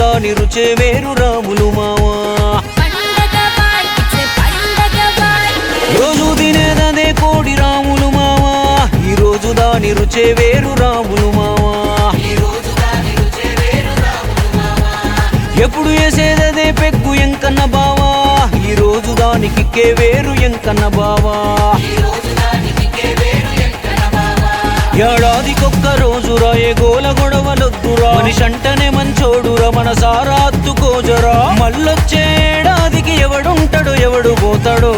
దాని రుచే వేరు రాములు మావా. రోజు తినేదదే కోడి రాములు మావా. ఈ రోజు దాని రుచే వేరు రాములు మావా. ఎప్పుడు వేసేదదే పెగ్గు ఎంకన్న బావా. ఈ రోజు దానికి వేరు ఎంకన్న బావా. ఏడాదికొక్క రోజు గోల గొడవలొద్దురా. మనిషంటనే మంచోడురా మన సారా అత్తుకోజరా. మళ్ళొచ్చే ఏడాదికి ఎవడుంటాడు ఎవడు పోతాడో.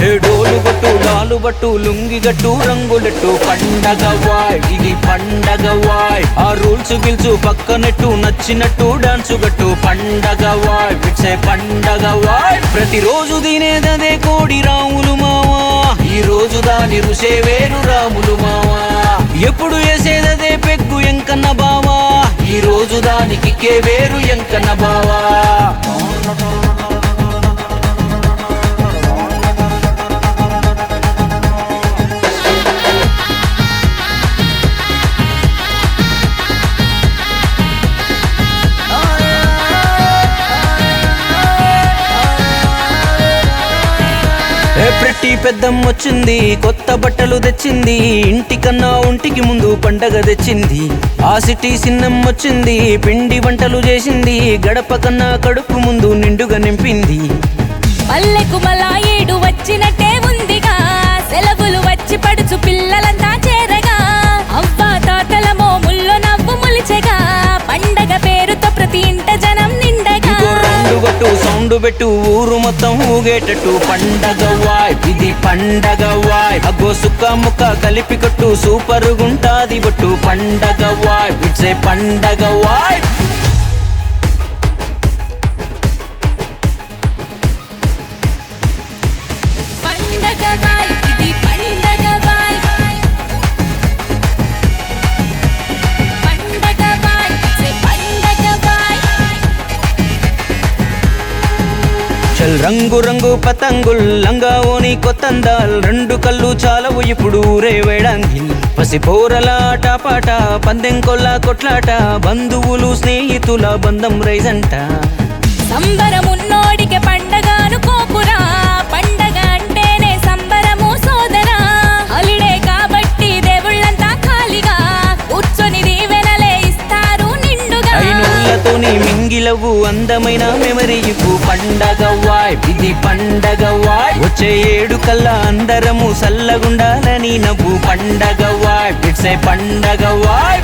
ఏ డోలు గట్టు లాలు బట్టు లుంగి గట్టు రంగులెట్టు పండగ వాయ్ ఇది పండగ వాయ్. ఆ రూల్స్ గిల్సు పక్కనట్టు నచ్చినట్టు డాన్స్ గట్టు పండగ వాయ్. పిచ్చే పండగ వాయ్. ప్రతిరోజు తినేదదే కోడి రాములు మావా. ఈ రోజు దాని రుసే వేరు రాములు మావా. ఎప్పుడు ఎంకన్న బావా? ఈ రోజు దానికి కే వేరు ఎంకన్న బావా? సెలబ్రిటీ పెద్దమ్మ వచ్చింది కొత్త బట్టలు తెచ్చింది ఇంటికన్నా ఒంటికి ముందు పండగ తెచ్చింది. ఆ సిటీ సిన్నమ్మ వచ్చింది పిండి వంటలు చేసింది గడప కన్నా కడుపు ముందు నిండుగా నింపింది. సౌండ్ పెట్టు ఊరు మొత్తం ఊగేటట్టు. పండగ వాయ్ ఇది పండగ వాయ్. అగో సుక్క ముక్క కలిపి కట్టు సూపర్ గుంటాది బట్టు. పండగ వాయ్ ఇట్స్ ఏ పండగ వాయ్. పండగ చల్ రంగు రంగు పతంగుల్ లంగా ఓని కొత్తందాల్. రెండు కళ్ళు చాలవు ఇప్పుడు ఊరే వేడంగిల్. పసిపోరలాట పాట ఆటపాట పందెం కొల్ల కొట్లాట బంధువులు స్నేహితుల బంధం రైజంట. సంబరమున్నోడికి అయినోళ్ళతోని మింగిలవు అందమైన మెమరీ పండగ వాయ్ ఇది పండగ వాయ్ వచ్చే ఏడు కల్లా అందరము సల్లగుండాలని నవ్వు పండగ వాయ్ ఇట్స్ ఏ పండగ వాయ్